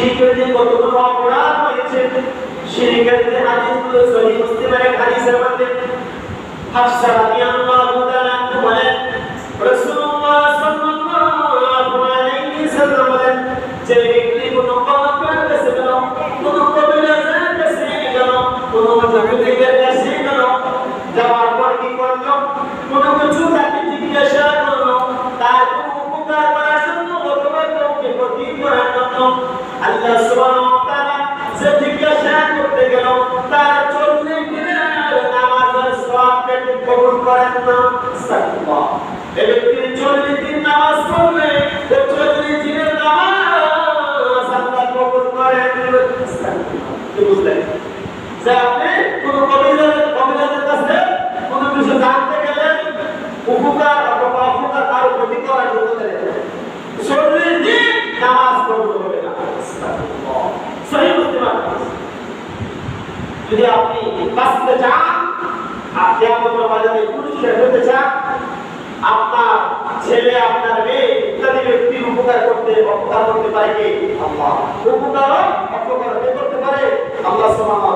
শিরিকের যে কতগুলো অপরাধ হয়েছে শিরিকের যে হাদিসগুলো সহি মুসলিমের এক হাদিসের মধ্যে হাফসা রাদিয়াল্লাহু তাআলা বলেন, রাসূলুল্লাহ সাল্লাল্লাহু আলাইহি ওয়াসাল্লাম বলেন, যে ব্যক্তি কোনো পাপের কাছে গেল কোনো কবিরাজের কাছে গেল কোনো মুজাহিদের কাছে গেল যাওয়ার পর কি করল, কোনো কিছু তাকে জিজ্ঞাসা করল, তার কোনো উপকার করার জন্য অথবা কাউকে ক্ষতি করার জন্য আল্লাহ সুবহানাহু ওয়া তাআলা করতে গেল, তার চল্লিশ দিনের নামাজের সওয়াবকে কবুল করেন না। আস্তাগফিরুল্লাহ এই ব্যক্তি দিন নামাজ পড়লে ওই চল্লিশ দিনের নামাজ আল্লাহ কবুল করেন। কি বুঝলেন যে আপনি কোন কবিরাজের কবিরাজের কাছে কোন কিছু জানতে গেলেন, উপকার অথবা অপকার কারও ক্ষতি করার জন্য গেলেন চল্লিশ দিন নামাজ কবুল হবে না সহি বুঝতে পারবেন যদি আপনি বাঁচতে চান আপনি আমাদের বাজারে পুরুষের হতে চান, আপনার ছেলে, আপনার মেয়ে ইত্যাদি ব্যক্তির উপকার করতে, অপকার করতে পারে কি? আল্লাহ। উপকার অপকার করতে পারে? আল্লাহ তাআলা